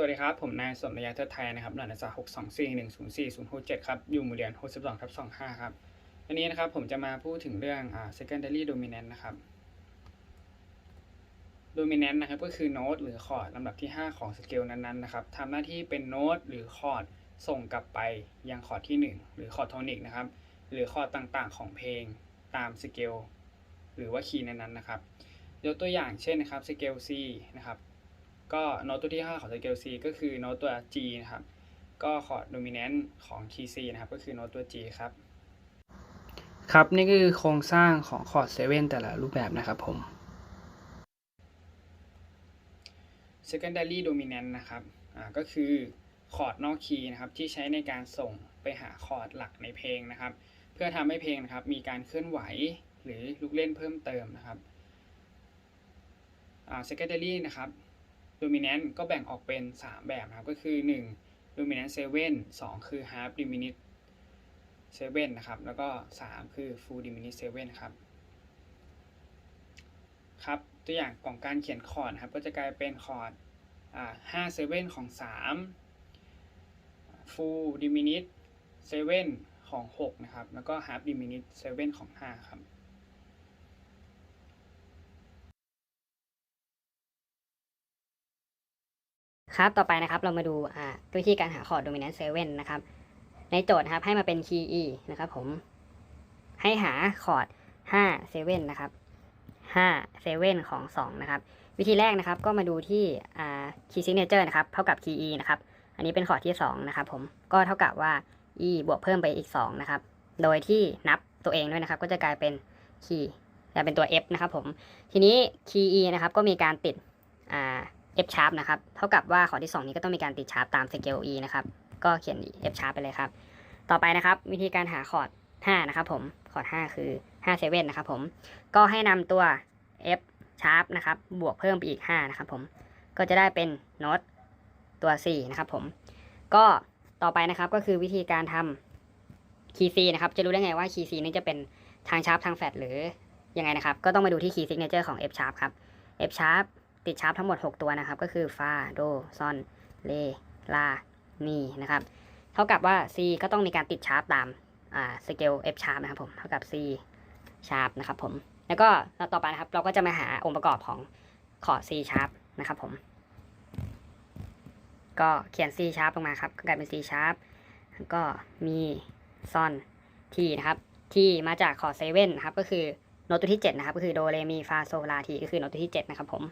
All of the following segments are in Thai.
สวัสดีครับ ผมนายสมนยาเทิดไทยนะครับรหัสนักศึกษา624104067ครับอยู่หมู่เรียน62ทับ25ครับวันนี้นะครับผมจะมาพูดถึงเรื่องอ่า secondary dominant นะครับ dominant นะครับก็คือโน้ตหรือคอร์ดลำดับที่ 5 ของสเกลนั้นๆนะครับทำหน้าที่เป็นโน้ตหรือคอร์ดส่งกลับไปยังคอร์ดที่ 1 หรือคอร์ดโทนิกนะครับหรือคอร์ดต่างๆ ของเพลงตามสเกลหรือว่าคีย์นั้นๆนะครับยกตัวอย่างเช่นนะครับสเกล C นะครับ ก็โน้ตตัวที่ 5 ของสเกล C ก็คือโน้ตตัว G นะครับ ก็คอร์ดโดมิเนนต์ของคีย์ C นะครับ ก็คือโน้ตตัว G ครับ ครับ นี่คือโครงสร้างของคอร์ด7แต่ละรูปแบบนะครับผม secondary dominant นะครับ อ่า ก็คือคอร์ดนอกคีย์นะครับ ที่ใช้ในการส่งไปหาคอร์ดหลักในเพลงนะครับ เพื่อทำให้เพลงนะครับ มีการเคลื่อนไหวหรือลูกเล่นเพิ่มเติมนะครับ อ่า secondary นะครับ dominant ก็แบ่งออกเป็น 3 แบบนะครับ ก็คือ 1 dominant 7 2 คือ half diminished 7นะครับ แล้วก็ 3 คือ full diminished 7ครับ ครับ ตัวอย่างของการเขียนคอร์ดครับ ก็จะกลายเป็นคอร์ดอ่า5 7 ของ 3 full diminished 7 ของ 6 นะครับ แล้วก็ half diminished 7 ของ 5 ครับ ครับต่อไปนะครับเรามาดูวิธีการหาคอร์ด dominant 7นะครับในโจทย์นะครับให้มาเป็น key E นะครับผมให้หาคอร์ด5 7นะครับ5 7ของ 2 นะครับ วิธีแรกนะครับก็มาดูที่อ่า key signature นะครับเท่ากับ key E นะครับอันนี้เป็นคอร์ดที่ 2 นะครับผมก็เท่ากับว่า E บวกเพิ่มไปอีก 2 นะครับ โดยที่นับตัวเองด้วยนะครับ ก็จะกลายเป็น key กลายเป็นตัว F นะครับผมทีนี้ key E นะครับก็มีการติดอ่า F sharp นะครับ เท่ากับว่าคอดที่ 2 นี้ก็ต้องมีการติดชาร์ปตามสเกล E นะครับ ก็เขียน F sharp ไปเลยครับ ต่อไปนะครับ วิธีการหาคอร์ด5นะครับผมคอร์ด5คือ5 7นะครับผม ก็ให้นำตัว F sharp นะครับ บวกเพิ่มไปอีก 5 นะครับผม ก็จะได้เป็นโน้ตตัว 4 นะครับผม ก็ต่อไปนะครับก็คือวิธีการทำคีย์ C นะครับ จะรู้ได้ไงว่าคีย์ C นี้จะเป็นทางชาร์ปทางแฟลตหรือยังไงนะครับ ก็ต้องมาดูที่คีย์ซิกเนเจอร์ของ F sharp ครับ F sharp ติดชาร์ปทั้งหมด 6 ตัวนะครับ ก็คือฟาโดซอนเลลามีนะครับ เท่ากับว่า C ก็ต้องมีการติดชาร์ปตามอ่าสเกล F sharp นะครับผมเท่ากับ C sharp นะครับผมแล้วก็ต่อไปนะครับเราก็จะมาหาองค์ประกอบของคอร์ด C sharp นะครับผม ก็เขียน C sharp ลงมาครับก็กลายเป็น C sharp แล้วก็มีซอน T นะครับทีมาจากคอร์ด7นะครับก็คือโน้ตตัวที่ 7 นะครับ ก็คือโดเรมีฟาโซลาทีก็คือโน้ตตัวที่ 7 นะครับผม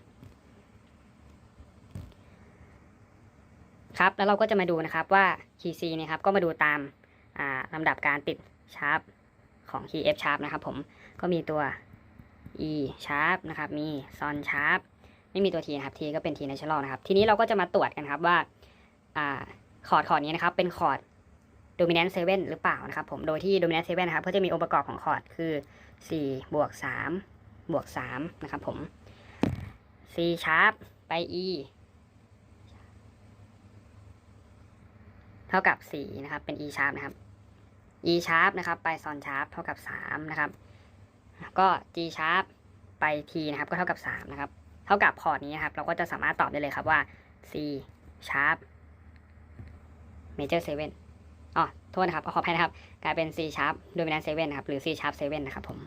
ครับแล้วเราก็จะมาดูนะครับว่าคีย์ C เนี่ยครับก็มาดูตามาลำดับการติดชาร์ปของคีย์ F sharp นะครับผมก็มีตัว E sharp นะครับมี Son sharp ไม่มีตัว T นะครับ T ก็เป็น T natural นะครับทีนี้เราก็จะมาตรวจกันครับว่าอ่าคอร์ดคอร์ดนี้นะครับเป็นคอร์ด dominant 7หรือเปล่านะครับผมโดยที่ dominant 7นะครับก็จะมีองค์ประกอบของคอร์ดคือ 4 บวก 3 บวก 3 นะครับผม C sharp ไป E ท่ากับ4นะครับ เป็น E sharp นะครับ E sharp นะครับไป Son sharp เท่ากับ3นะครับ ก็ G sharp ไป T นะครับ ก็เท่ากับ3นะครับ เท่ากับคอร์ดนี้นะครับ เราก็จะสามารถตอบได้เลยครับว่า C sharp major 7อ๋อโทษนะครับขออภัยนะครับ กลายเป็น C sharp dominant 7นะครับ หรือ C sharp 7นะครับผม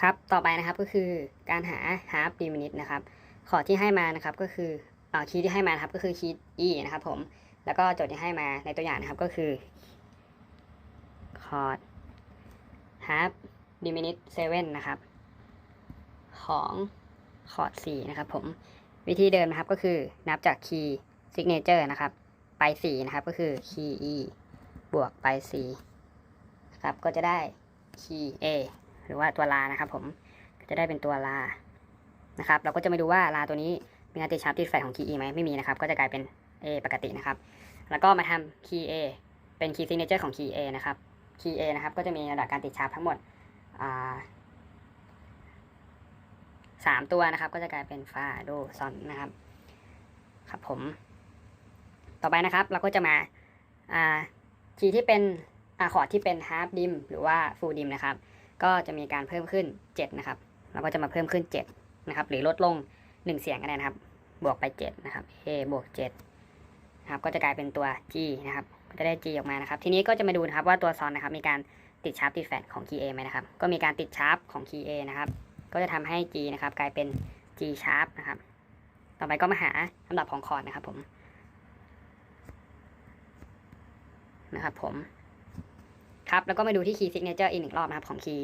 ครับ ต่อไปนะครับก็คือการหา half diminished นะครับ คอร์ดที่ให้มานะครับก็คืออ่อคีย์ที่ให้มานะครับก็คือคีย์ E นะครับผมแล้วก็โจทย์ที่ให้มาในตัวอย่างนะครับก็คือคอร์ด half diminished 7นะครับ ของคอร์ด4นะครับผมวิธีเดิมนะครับก็คือนับจากคีย์ signature นะครับ ไป 4 นะครับก็คือคีย์ E บวกไป4นะครับก็จะได้คีย์ A หรือว่าตัวลานะครับผมก็จะได้เป็นตัวลา นะครับเราก็จะมาดูว่าลาตัวนี้มีการติดชาร์ปติดแฟลของคีย์ E ไหมไม่มีนะครับ ก็จะกลายเป็น A ปกตินะครับ แล้วก็มาทำคีย์ A เป็นคีย์ signature ของคีย์ A นะครับคีย์ A นะครับก็จะมีระดับการติดชาร์ปทั้งหมดสามตัวนะครับ ก็จะกลายเป็นฟาโดซอนนะครับครับผม ต่อไปนะครับเราก็จะมาคีย์ที่เป็นอคอร์ดที่เป็น half dim หรือว่า full dim นะครับ ก็จะมีการเพิ่มขึ้น 7 นะครับ เราก็จะมาเพิ่มขึ้น 7 นะครับ หรือลดลง 1 เสียงก็ได้นะครับ บวกไป 7 นะครับ a บวก7นะครับ ก็จะกลายเป็นตัว g นะครับ ก็จะได้ g ออกมานะครับ ทีนี้ก็จะมาดูนะครับว่าตัวซอนนะครับ มีการติดชาร์ปติดแฟลชของ key a ไหมนะครับ ก็มีการติดชาร์ปของ key a นะครับ ก็จะทำให้ g นะครับ กลายเป็น g sharp นะครับ ต่อไปก็มาหาลำดับของคอร์ดนะครับ ผม นะครับ ผม ครับ แล้วก็มาดูที่ key signature อีกหนึ่งรอบนะครับของ key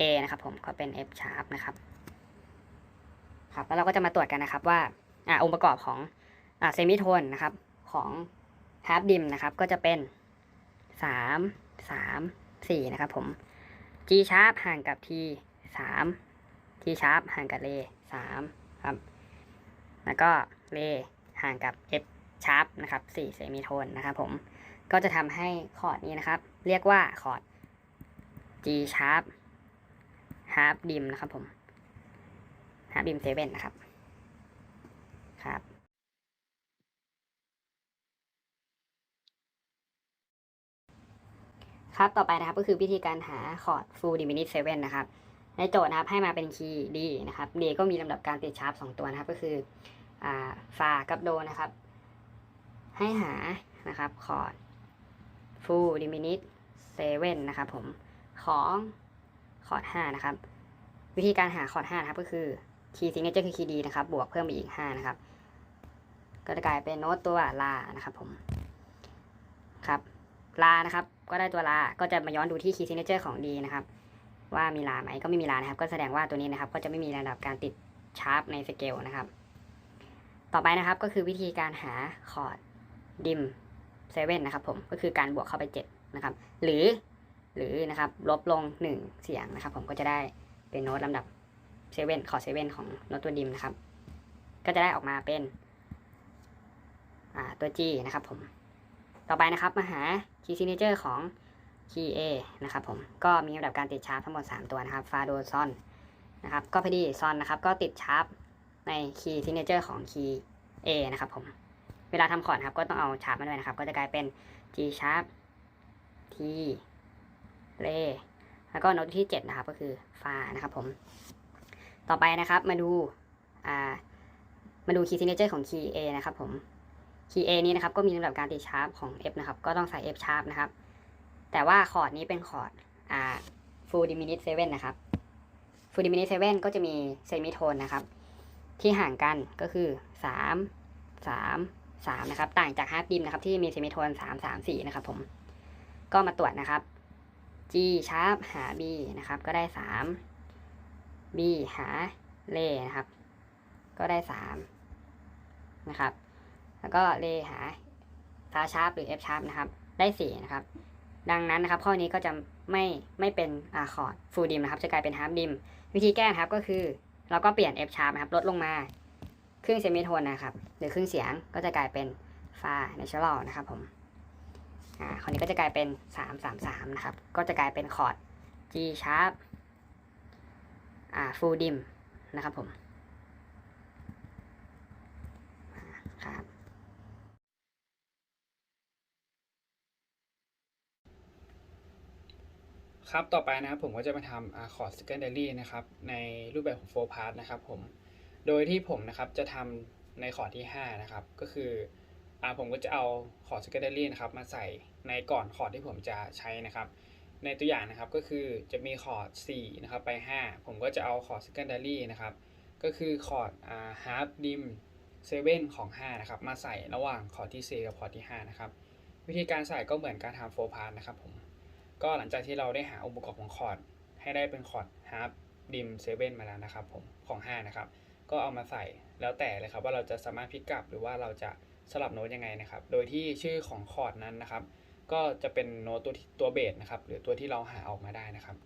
A นะครับผมก็เป็น F sharp นะครับ ครับแล้วเราก็จะมาตรวจกันนะครับว่าอ่าองค์ประกอบของอ่าเซมิโทนนะครับของ half dim นะครับก็จะเป็นสามสามสี่นะครับผม G sharp ห่างกับ T สาม T sharp ห่างกับ Re สามครับ แล้วก็ Re ห่างกับ F sharp นะครับสี่เซมิโทนนะครับผมก็จะทำให้คอร์ดนี้นะครับ เรียกว่าคอร์ด G sharp half dim นะครับผม half dim 7นนะครับ ครับ ครับต่อไปนะครับก็คือวิธีการหาคอร์ด full diminished 7นะครับ ในโจทย์นะครับให้มาเป็นคีย์ D นะครับ D ก็มีลำดับการติดชาร์ปสองตัวนะครับ ก็คืออ่าฟากับโดนะครับ ให้หานะครับคอร์ด full diminished 7นะครับผมของคอร์ด5นะครับ วิธีการหาคอร์ด5นะครับก็คือ key signature คือ key D นะครับ บวกเพิ่มไปอีก 5 นะครับ ก็จะกลายเป็นโน้ตตัวลานะครับผมครับลานะครับ ก็ได้ตัวลา ก็จะมาย้อนดูที่ key signature ของ D นะครับ ว่ามีลาไหมก็ไม่มีลานะครับ ก็แสดงว่าตัวนี้นะครับ ก็จะไม่มีระดับการติดชาร์ปในสเกลนะครับ ต่อไปนะครับก็คือวิธีการหาคอร์ดดิมเซเว่นนะครับผมก็คือการบวกเข้าไป7นะครับ หรือหรือนะครับลบลง 1 เสียงนะครับ ผมก็จะได้เป็นโน้ตลำดับ เซเว่นคอดเซเว่นของโน้ตตัวดิมนะครับ ก็จะได้ออกมาเป็นตัว G นะครับผม ต่อไปนะครับมาหา key signature ของ key A นะครับผม ก็มีลำดับการติดชาร์ปทั้งหมด 3 ตัวนะครับ ฟาโดซอนนะครับ ก็พอดีซอนนะครับ ก็ติดชาร์ปใน key signature ของ key A นะครับผม เวลาทำคอร์ดครับ ก็ต้องเอาชาร์ปมาด้วยนะครับ ก็จะกลายเป็น G sharp T เลแล้วก็โน้ตที่ 7 นะครับ ก็คือฟานะครับผม ต่อไปนะครับมาดูอ่ามาดู key signature ของ key A นะครับผม key A นี้นะครับก็มีลำดับการติดชาร์ปของ F นะครับก็ต้องใส่ F sharp นะครับแต่ว่าคอร์ดนี้เป็นคอร์ดอ่า full diminished 7นะครับ full diminished 7ก็จะมีเซมิโทนนะครับที่ห่างกันก็คือ 3 3 3นะครับต่างจาก half dim นะครับที่มีเซมิโทน3 3 4นะครับผมก็มาตรวจนะครับ G sharp หา B นะครับก็ได้ 3 B หาเลนะครับ ก็ได้3นะครับ แล้วก็เลหาฟาชาร์ปหรือ F sharp นะครับ ได้4นะครับ ดังนั้นนะครับ ข้อนี้ก็จะไม่ไม่เป็นอาคอร์ดฟูลดิมนะครับ จะกลายเป็นฮาร์ปดิม วิธีแก้นะครับก็คือ เราก็เปลี่ยน F sharp นะครับ ลดลงมาครึ่งเซมิโทนนะครับ หรือครึ่งเสียงก็จะกลายเป็นฟาเนเชอรัลนะครับผมอ่าคราวนี้ก็จะกลายเป็น 3 3 3 นะครับ ก็จะกลายเป็นคอร์ด G sharp อ่า full dim นะครับผมครับครับต่อไปนะครับผมก็จะมาทำคอร์ด secondary นะครับในรูปแบบของ four part นะครับผมโดยที่ผมนะครับจะทำในคอร์ดที่ 5 นะครับ ก็คืออผมก็จะเอาคอร์ด secondary นะครับมาใส่ในก่อนคอร์ดที่ผมจะใช้นะครับ ในตัวอย่างนะครับก็คือจะมีคอร์ด4นะครับไป 5 ผมก็จะเอาคอร์ด secondary นะครับก็คือคอร์ด half dim 7 ของ 5 นะครับ มาใส่ระหว่างคอร์ดที่ 4 กับคอร์ดที่ 5 นะครับ วิธีการใส่ก็เหมือนการทำ four part นะครับผม ก็หลังจากที่เราได้หาองค์ประกอบของคอร์ดให้ได้เป็นคอร์ด half dim 7 มาแล้วนะครับผมของ 5 นะครับ ก็เอามาใส่แล้วแต่เลยครับว่าเราจะสามารถพลิกกลับ หรือว่าเราจะสลับโน้ตยังไงนะครับ โดยที่ชื่อของคอร์ดนั้นนะครับ ก็จะเป็นโน้ตตัวตัวเบสนะครับหรือตัวที่เราหาออกมาได้นะครับ